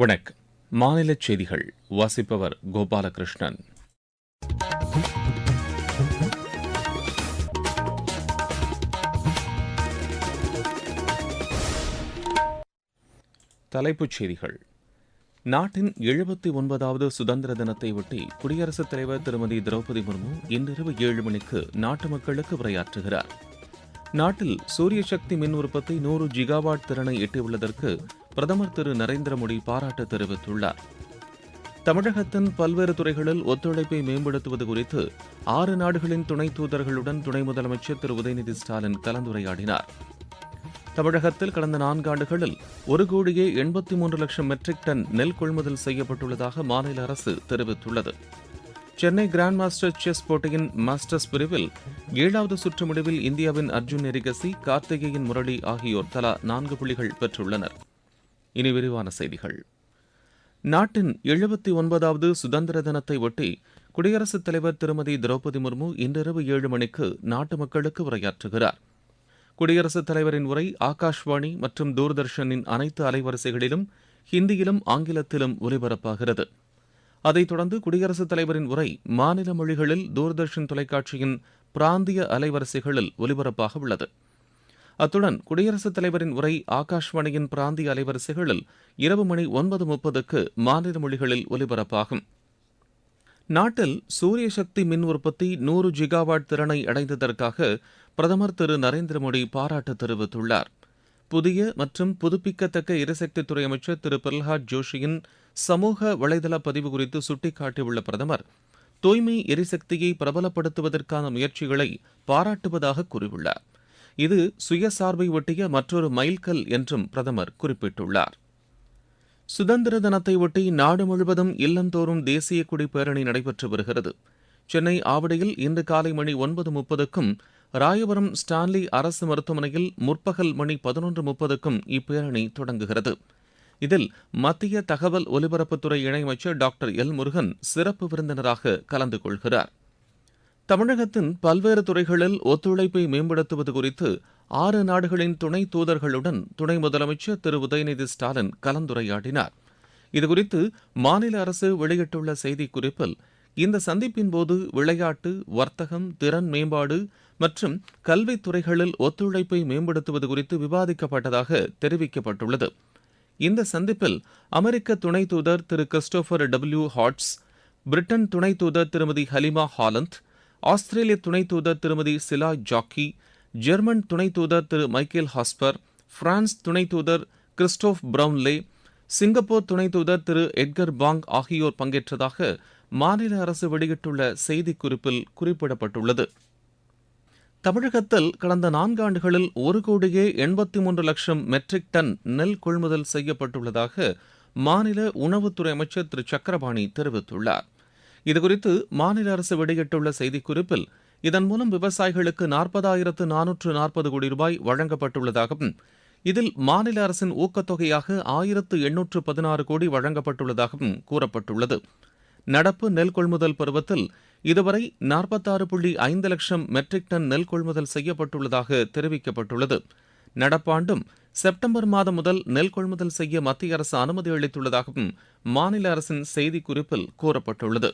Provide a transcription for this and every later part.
வணக்கம். மாநில செய்திகள். வாசிப்பவர் கோபாலகிருஷ்ணன். தலைப்புச் செய்திகள். நாட்டின் எழுபத்தி ஒன்பதாவது சுதந்திர தினத்தை ஒட்டி குடியரசுத் தலைவர் திருமதி திரௌபதி முர்மு இன்றிரவு ஏழு மணிக்கு நாட்டு மக்களுக்கு உரையாற்றுகிறார். நாட்டில் சூரிய சக்தி மின் உற்பத்தி நூறு ஜிகாவாட் திறனை எட்டியுள்ளதற்கு பிரதமர் திரு நரேந்திர மோடி பாராட்டு தெரிவித்துள்ளார். தமிழகத்தின் பல்வேறு துறைகளில் ஒத்துழைப்பை மேம்படுத்துவது குறித்து ஆறு நாடுகளின் துணை தூதர்களுடன் துணை முதலமைச்சர் திரு உதயநிதி ஸ்டாலின் கலந்துரையாடினார். தமிழகத்தில் கடந்த நான்காண்டுகளில் ஒரு கோடியே எண்பத்தி மூன்று லட்சம் மெட்ரிக் டன் நெல் கொள்முதல் செய்யப்பட்டுள்ளதாக மாநில அரசு தெரிவித்துள்ளது. சென்னை கிராண்ட் மாஸ்டர் செஸ் போட்டியின் மாஸ்டர்ஸ் பிரிவில் ஏழாவது சுற்று முடிவில் இந்தியாவின் அர்ஜுன் எரிகசி கார்த்திகேயன் முரளி ஆகியோர் தலா நான்கு புள்ளிகள் பெற்றுள்ளனர். இனி விரிவான செய்திகள். நாட்டின் எழுபத்தி ஒன்பதாவது சுதந்திர தினத்தை ஒட்டி குடியரசுத் தலைவர் திருமதி திரௌபதி முர்மு இன்றிரவு ஏழு மணிக்கு நாட்டு மக்களுக்கு உரையாற்றுகிறார். குடியரசுத் தலைவரின் உரை ஆகாஷ்வாணி மற்றும் தூர்தர்ஷனின் அனைத்து அலைவரிசைகளிலும் ஹிந்தியிலும் ஆங்கிலத்திலும் ஒலிபரப்பாகிறது. அதைத் தொடர்ந்து குடியரசுத் தலைவரின் உரை மாநில மொழிகளில் தூர்தர்ஷன் தொலைக்காட்சியின் பிராந்திய அலைவரிசைகளில் ஒலிபரப்பாக உள்ளது. அத்துடன் குடியரசுத் தலைவரின் உரை ஆகாஷ்வாணியின் பிராந்திய அலைவரிசைகளில் இரவு மணி ஒன்பது முப்பதுக்கு மாநில மொழிகளில் ஒலிபரப்பாகும். நாட்டில் சூரிய சக்தி மின் உற்பத்தி நூறு ஜிகாவாட் திறனை அடைந்ததற்காக பிரதமர் திரு நரேந்திர மோடி பாராட்டு தெரிவித்துள்ளார். புதிய மற்றும் புதுப்பிக்கத்தக்க எரிசக்தித்துறை அமைச்சர் திரு பிரல்ஹாத் ஜோஷியின் சமூக வலைதள பதிவு குறித்து சுட்டிக்காட்டியுள்ள பிரதமர் தூய்மை எரிசக்தியை பிரபலப்படுத்துவதற்கான முயற்சிகளை பாராட்டுவதாக கூறியுள்ளார். இது சுயசார்பை ஒட்டிய மற்றொரு மைல்கல் என்றும் பிரதமர் குறிப்பிட்டுள்ளார். சுதந்திர தினத்தை ஒட்டி நாடு முழுவதும் இல்லந்தோறும் தேசிய கொடி பேரணி நடைபெற்று வருகிறது. சென்னை ஆவடியில் இன்று காலை மணி ஒன்பது முப்பதுக்கும் ராயபுரம் ஸ்டான்லி அரசு மருத்துவமனையில் முற்பகல் மணி பதினொன்று முப்பதுக்கும் இப்பேரணி தொடங்குகிறது. இதில் மத்திய தகவல் ஒலிபரப்புத்துறை இணையமைச்சர் டாக்டர் எல் முருகன் சிறப்பு விருந்தினராக கலந்து கொள்கிறார். தமிழகத்தின் பல்வேறு துறைகளில் ஒத்துழைப்பை மேம்படுத்துவது குறித்து ஆறு நாடுகளின் துணை தூதர்களுடன் துணை முதலமைச்சர் திரு. உதயநிதி ஸ்டாலின் கலந்துரையாடினார். இதுகுறித்து மாநில அரசு வெளியிட்டுள்ள செய்திக்குறிப்பில் இந்த சந்திப்பின் போது விளையாட்டு வர்த்தகம் திறன் மேம்பாடு மற்றும் கல்வித் துறைகளில் ஒத்துழைப்பை மேம்படுத்துவது குறித்து விவாதிக்கப்பட்டதாக தெரிவிக்கப்பட்டுள்ளது. இந்த சந்திப்பில் அமெரிக்க துணை தூதர் திரு. கிறிஸ்டோபர் டபிள்யூ ஹாட்ஸ் பிரிட்டன் துணை தூதர் திருமதி ஹலிமா ஹாலந்த் ஆஸ்திரேலிய துணை தூதர் திருமதி சிலா ஜாக்கி ஜெர்மன் துணை தூதர் திரு மைக்கேல் ஹாஸ்பர் பிரான்ஸ் துணை தூதர் கிறிஸ்டோப் பிரவுன்லே சிங்கப்பூர் துணை தூதர் திரு எட்கர் பாங் ஆகியோர் பங்கேற்றதாக மாநில அரசு வெளியிட்டுள்ள செய்திக்குறிப்பில் குறிப்பிடப்பட்டுள்ளது. தமிழகத்தில் கடந்த நான்காண்டுகளில் ஒரு கோடியே எண்பத்தி மூன்று லட்சம் மெட்ரிக் டன் நெல் கொள்முதல் செய்யப்பட்டுள்ளதாக மாநில உணவுத்துறை அமைச்சர் திரு சக்கரபாணி தெரிவித்துள்ளார். இதுகுறித்து மாநில அரசு வெளியிட்டுள்ள செய்திக்குறிப்பில் இதன் மூலம் விவசாயிகளுக்கு நாற்பதாயிரத்து நானூற்று நாற்பது கோடி ரூபாய் வழங்கப்பட்டுள்ளதாகவும் இதில் மாநில அரசின் ஊக்கத்தொகையாக ஆயிரத்து எண்ணூற்று பதினாறு கோடி வழங்கப்பட்டுள்ளதாகவும் கூறப்பட்டுள்ளது. நடப்பு நெல் கொள்முதல் பருவத்தில் இதுவரை நாற்பத்தாறு புள்ளி ஐந்து லட்சம் மெட்ரிக் டன் நெல் கொள்முதல் செய்யப்பட்டுள்ளதாக தெரிவிக்கப்பட்டுள்ளது. நடப்பாண்டும் செப்டம்பர் மாதம் முதல் நெல் கொள்முதல் செய்ய மத்திய அரசு அனுமதி அளித்துள்ளதாகவும் மாநில அரசின் செய்திக்குறிப்பில் கூறப்பட்டுள்ளது.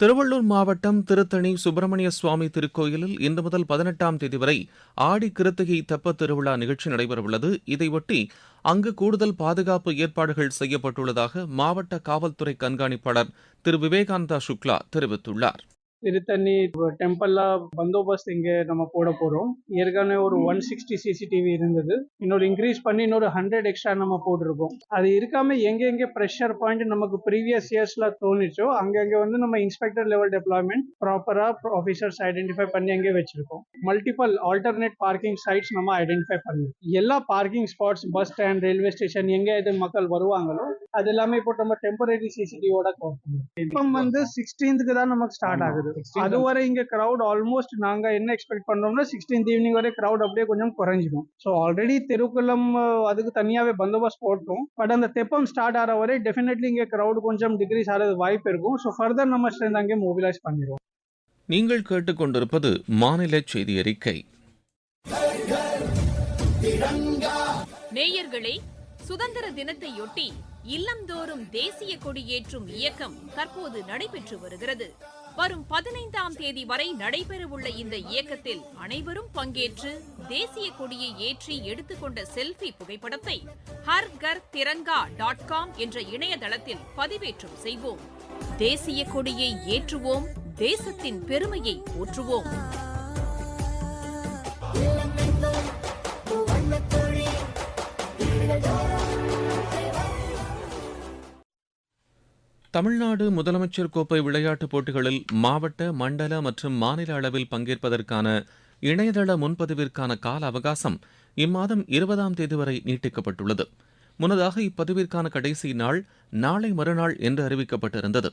திருவள்ளூர் மாவட்டம் திருத்தணி சுப்பிரமணிய சுவாமி திருக்கோயிலில் இன்று முதல் பதினெட்டாம் தேதி வரை ஆடி கிருத்திகை தெப்பத் திருவிழா நிகழ்ச்சி நடைபெறவுள்ளது. இதையொட்டி அங்கு கூடுதல் பாதுகாப்பு ஏற்பாடுகள் செய்யப்பட்டுள்ளதாக மாவட்ட காவல்துறை கண்காணிப்பாளர் திரு. விவேகானந்தா சுக்லா தெரிவித்துள்ளார். திருத்தண்ணி டெம்பிள்ல பந்தோபஸ்த் இங்க நம்ம போட போறோம். ஏற்கனவே ஒரு ஒன் சிக்ஸ்டி சிசிடிவி இருந்தது. இன்னொரு இன்க்ரீஸ் பண்ணி இன்னொரு ஹண்ட்ரட் எக்ஸ்ட்ரா நம்ம போட்டிருக்கோம். அது இருக்காம எங்க எங்க ப்ரெஷர் பாயிண்ட் நமக்கு ப்ரீவியஸ் இயர்ஸ்ல தோணுச்சோ அங்கங்க வந்து நம்ம இன்ஸ்பெக்டர் லெவல் டெப்ளாய்மெண்ட் ப்ராப்பரா ஆஃபீஸர்ஸ் ஐடென்டிஃபை பண்ணி அங்கே வச்சிருக்கோம். மல்டிபிள் ஆல்டர்னேட் பார்க்கிங் சைட்ஸ் நம்ம ஐடென்டிஃபை பண்ணி எல்லா parking spots bus stand railway station எங்க இது மக்கள் வருவாங்களோ அது எல்லாமே இப்போ நம்ம டெம்பரரி சிசிடிவியோட இப்போ வந்து சிக்ஸ்டீன்த்துக்கு தான் நமக்கு ஸ்டார்ட் ஆகுது. அதுவரை இங்க கிரவுட் ஆல்மோஸ்ட் நாங்க என்ன எக்ஸ்பெக்ட் பண்றோம்னா சிக்ஸ்டீன்த் ஈவினிங் வரை கிரவுட் அப்படியே கொஞ்சம் குறைஞ்சிடும். ஸோ ஆல்ரெடி திருக்குளம் அதுக்கு தனியாவே பந்தோபஸ்த் போட்டோம். பட் அந்த தெப்பம் ஸ்டார்ட் ஆகிற வரை டெஃபினெட்லி இங்க கிரவுட் கொஞ்சம் டிக்ரீஸ் ஆகிறது வாய்ப்பு இருக்கும். ஸோ ஃபர்தர் நம்ம ஸ்ட்ரென்த் அங்கே மொபிலைஸ் பண்ணிடுவோம். நீங்கள் கேட்டுக்கொண்டிருப்பது மாநில செய்தி அறிக்கை. நேயர்களே சுதந்திர தினத்தையொட்டி இல்லந்தோறும் தேசிய கொடியேற்றும் இயக்கம் தற்போது நடைபெற்று வருகிறது. வரும் பதினைந்தாம் தேதி வரை நடைபெறவுள்ள இந்த இயக்கத்தில் அனைவரும் பங்கேற்று தேசிய கொடியை ஏற்றி எடுத்துக்கொண்ட செல்ஃபி புகைப்படத்தை ஹர் கர் திரங்கா டாட் காம் என்ற இணையதளத்தில் பதிவேற்றம் செய்வோம். தேசிய கொடியை ஏற்றுவோம் தேசத்தின் பெருமையை போற்றுவோம். தமிழ்நாடு முதலமைச்சர் கோப்பை விளையாட்டுப் போட்டிகளில் மாவட்ட மண்டல மற்றும் மாநில அளவில் பங்கேற்பதற்கான இணையதள முன்பதிவிற்கான கால அவகாசம் இம்மாதம் இருபதாம் தேதி வரை நீட்டிக்கப்பட்டுள்ளது. முன்னதாக இப்பதிவிற்கான கடைசி நாள் நாளை மறுநாள் என்று அறிவிக்கப்பட்டிருந்தது.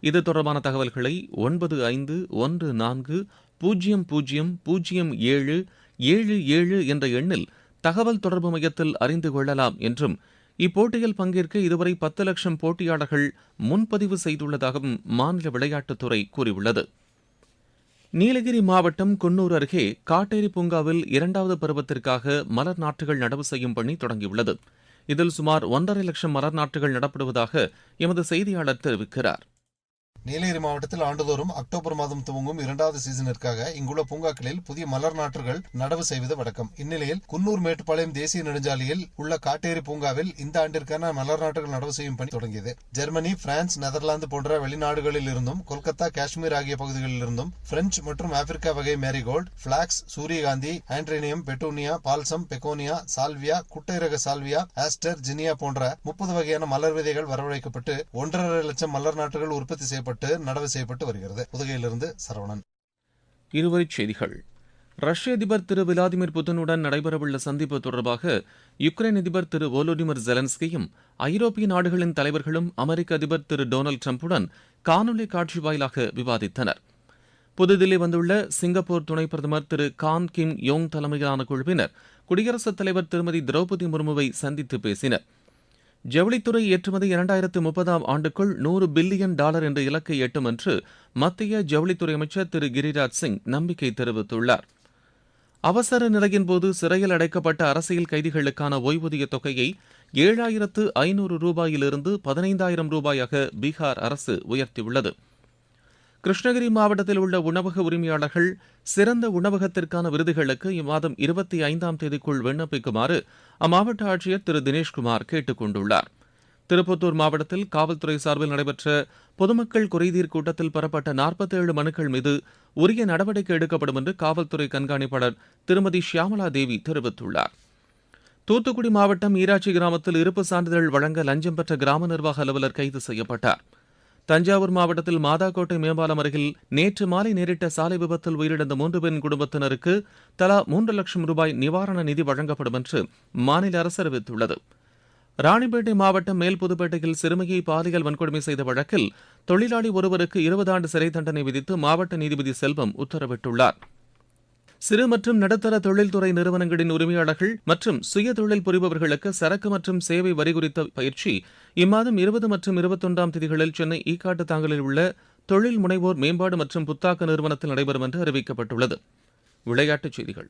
இது தொடர்பான தகவல்களை ஒன்பது ஐந்து ஒன்று நான்கு பூஜ்ஜியம் பூஜ்ஜியம் பூஜ்ஜியம் ஏழு ஏழு ஏழு என்ற எண்ணில் தகவல் தொடர்பு மையத்தில் அறிந்து கொள்ளலாம் என்றும் இப்போட்டியில் பங்கேற்க இதுவரை பத்து லட்சம் போட்டியாளர்கள் முன்பதிவு செய்துள்ளதாகவும் மாநில விளையாட்டுத்துறை கூறியுள்ளது. நீலகிரி மாவட்டம் குன்னூர் அருகே காட்டேரி பூங்காவில் இரண்டாவது பருவத்திற்காக மலர் நாற்றுகள் நடவு செய்யும் பணி தொடங்கியுள்ளது. இதில் சுமார் ஒன்றரை லட்சம் மலர் நாற்றுகள் நடப்படுவதாக எமது செய்தியாளர் தெரிவிக்கிறார். நீலகிரி மாவட்டத்தில் ஆண்டுதோறும் அக்டோபர் மாதம் துவங்கும் இரண்டாவது சீசனிற்காக இங்குள்ள பூங்காக்களில் புதிய மலர் நாற்றுகள் நடவு செய்வது வழக்கம். இந்நிலையில் குன்னூர் மேட்டுப்பாளையம் தேசிய நெடுஞ்சாலையில் உள்ள காட்டேரி பூங்காவில் இந்த ஆண்டிற்கான மலர் நாற்றுகள் நடவு செய்யும் பணி தொடங்கியது. ஜெர்மனி பிரான்ஸ் நெதர்லாந்து போன்ற வெளிநாடுகளில் இருந்தும் கொல்கத்தா காஷ்மீர் ஆகிய பகுதிகளில் இருந்தும் பிரெஞ்சு மற்றும் ஆப்பிரிக்கா வகை மேரிகோல்ட் பிளாக்ஸ் சூரியகாந்தி ஆண்ட்ரேனியம் பெட்டூனியா பால்சம் பெகோனியா சால்வியா குட்டை ரக சால்வியா ஆஸ்டர் ஜினியா போன்ற முப்பது வகையான மலர் விதைகள் வரவழைக்கப்பட்டு ஒன்றரை லட்சம் மலர் நாற்றுகள் உற்பத்தி செய்யப்பட்டு நடவு செய்யப்பட்டு வருகிறது. புதுகையிலிருந்து சரவணன். இருவரிச் செய்திகள். ரஷ்ய அதிபர் திரு விளாடிமிர் புட்டினுடன் நடைபெறவுள்ள சந்திப்பு தொடர்பாக யுக்ரைன் அதிபர் திரு ஓலோடிமிர் ஜெலன்ஸ்கியும் ஐரோப்பிய நாடுகளின் தலைவர்களும் அமெரிக்க அதிபர் திரு டொனால்டு டிரம்புடன் காணொலி காட்சி வாயிலாக விவாதித்தனர். புதுதில்லி வந்துள்ள சிங்கப்பூர் துணை பிரதமர் திரு கான் கிம் யோங் தலைமையிலான குழுவினர் குடியரசுத் தலைவர் திருமதி திரௌபதி முர்முவை சந்தித்து பேசினர். ஜவுளித்துறை ஏற்றுமதி இரண்டாயிரத்து முப்பதாம் ஆண்டுக்குள் நூறு பில்லியன் டாலர் என்ற இலக்கை எட்டும் என்று மத்திய ஜவுளித்துறை அமைச்சர் திரு கிரிராஜ் சிங் நம்பிக்கை தெரிவித்துள்ளார். அவசர நிலையின் போது சிறையில் அடைக்கப்பட்ட அரசியல் கைதிகளுக்கான ஓய்வூதிய தொகையை ஏழாயிரத்து ஐநூறு ரூபாயிலிருந்து பதினைந்தாயிரம் ரூபாயாக பீகார் அரசு உயர்த்தியுள்ளது. கிருஷ்ணகிரி மாவட்டத்தில் உள்ள உணவக உரிமையாளர்கள் சிறந்த உணவகத்திற்கான விருதுகளுக்கு இம்மாதம் இருபத்தி ஐந்தாம் தேதிக்குள் விண்ணப்பிக்குமாறு அம்மாவட்ட ஆட்சியர் திரு. தினேஷ்குமார் கேட்டுக் கொண்டுள்ளார். திருப்பத்தூர் மாவட்டத்தில் காவல்துறை சார்பில் நடைபெற்ற பொதுமக்கள் குறைதீர் கூட்டத்தில் பெறப்பட்ட நாற்பத்தேழு மனுக்கள் மீது உரிய நடவடிக்கை எடுக்கப்படும் என்று காவல்துறை கண்காணிப்பாளர் திருமதி ஷியாமலா தேவி தெரிவித்துள்ளார். தூத்துக்குடி மாவட்டம் ஈராட்சி கிராமத்தில் இருப்பு சான்றிதழ் வழங்க லஞ்சம் பெற்ற கிராம நிர்வாக அலுவலர் கைது செய்யப்பட்டார். தஞ்சாவூர் மாவட்டத்தில் மாதாக்கோட்டை மேம்பாலம் அருகில் நேற்று மாலை நேரிட்ட சாலை விபத்தில் உயிரிழந்த மூன்று பெண் குடும்பத்தினருக்கு தலா மூன்று லட்சம் ரூபாய் நிவாரண நிதி வழங்கப்படும் என்று மாநில அரசு அறிவித்துள்ளது. ராணிப்பேட்டை மாவட்டம் மேல்புதுப்பேட்டையில் சிறுமியை பாலியல் வன்கொடுமை செய்த வழக்கில் தொழிலாளி ஒருவருக்கு இருபது ஆண்டு சிறை தண்டனை விதித்து மாவட்ட நீதிபதி செல்வம் உத்தரவிட்டுள்ளார். சிறு மற்றும் நடுத்தர தொழில்துறை நிறுவனங்களின் உரிமையாளர்கள் மற்றும் சுய தொழில் புரிபவர்களுக்கு சரக்கு மற்றும் சேவை வரி குறித்த பயிற்சி இம்மாதம் இருபது மற்றும் இருபத்தொன்றாம் தேதிகளில் சென்னை ஈக்காட்டு தாங்கலில் உள்ள தொழில் முனைவோர் மேம்பாடு மற்றும் புத்தாக்க நிறுவனத்தில் நடைபெறும் என்று அறிவிக்கப்பட்டுள்ளது. விளையாட்டுச் செய்திகள்.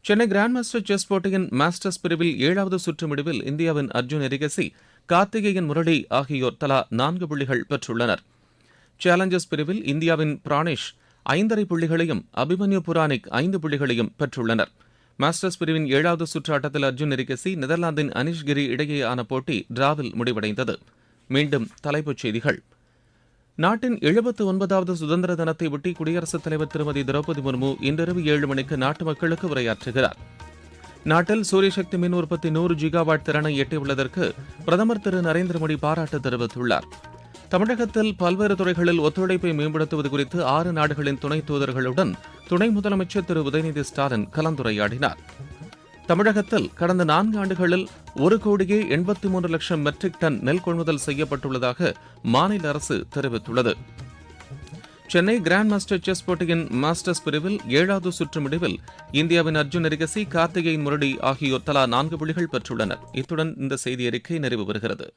சென்னை கிராண்ட் மாஸ்டர் செஸ் போட்டியின் மாஸ்டர்ஸ் பிரிவில் ஏழாவது சுற்று முடிவில் இந்தியாவின் அர்ஜுன் எரிகசி கார்த்திகேயன் முரளி ஆகியோர் தலா நான்கு புள்ளிகள் பெற்றுள்ளனர். சேலஞ்சர்ஸ் பிரிவில் இந்தியாவின் பிரானேஷ் ஐந்தரை புள்ளிகளையும் அபிமன்யு புரானிக் ஐந்து புள்ளிகளையும் பெற்றுள்ளனர். மாஸ்டர்ஸ் பிரிவின் ஏழாவது சுற்று ஆட்டத்தில் அர்ஜுன் எரிகசி நெதர்லாந்தின் அனிஷ் கிரி இடையேயான போட்டி டிராவில் முடிவடைந்தது. மீண்டும் தலைப்புச் செய்திகள். நாட்டின் எழுபத்து ஒன்பதாவது சுதந்திர தினத்தை ஒட்டி குடியரசுத் தலைவர் திருமதி திரௌபதி முர்மு இன்றிரவு ஏழு மணிக்கு நாட்டு மக்களுக்கு உரையாற்றுகிறார். நாட்டில் சூரியசக்தி மின் உற்பத்தி நூறு ஜிகாவாட் திறனை எட்டியுள்ளதற்கு பிரதமர் திரு நரேந்திர மோடி பாராட்டு தெரிவித்துள்ளார். தமிழகத்தில் பல்வேறு துறைகளில் ஒத்துழைப்பை மேம்படுத்துவது குறித்து ஆறு நாடுகளின் துணை தூதர்களுடன் துணை முதலமைச்சர் திரு. உதயநிதி ஸ்டாலின் கலந்துரையாடினார். தமிழகத்தில் கடந்த நான்கு ஆண்டுகளில் ஒரு கோடியே எண்பத்தி மூன்று லட்சம் மெட்ரிக் டன் நெல் கொள்முதல் செய்யப்பட்டுள்ளதாக மாநில அரசு தெரிவித்துள்ளது. சென்னை கிராண்ட் மாஸ்டர் செஸ் போட்டியின் மாஸ்டர்ஸ் பிரிவில் ஏழாவது சுற்று முடிவில் இந்தியாவின் அர்ஜுன் எரிகசி கார்த்திகேயன் முரளி ஆகியோர் தலா நான்கு புள்ளிகள் பெற்றுள்ளனர். இத்துடன் இந்த செய்தி அறிக்கை நிறைவு பெறுகிறது.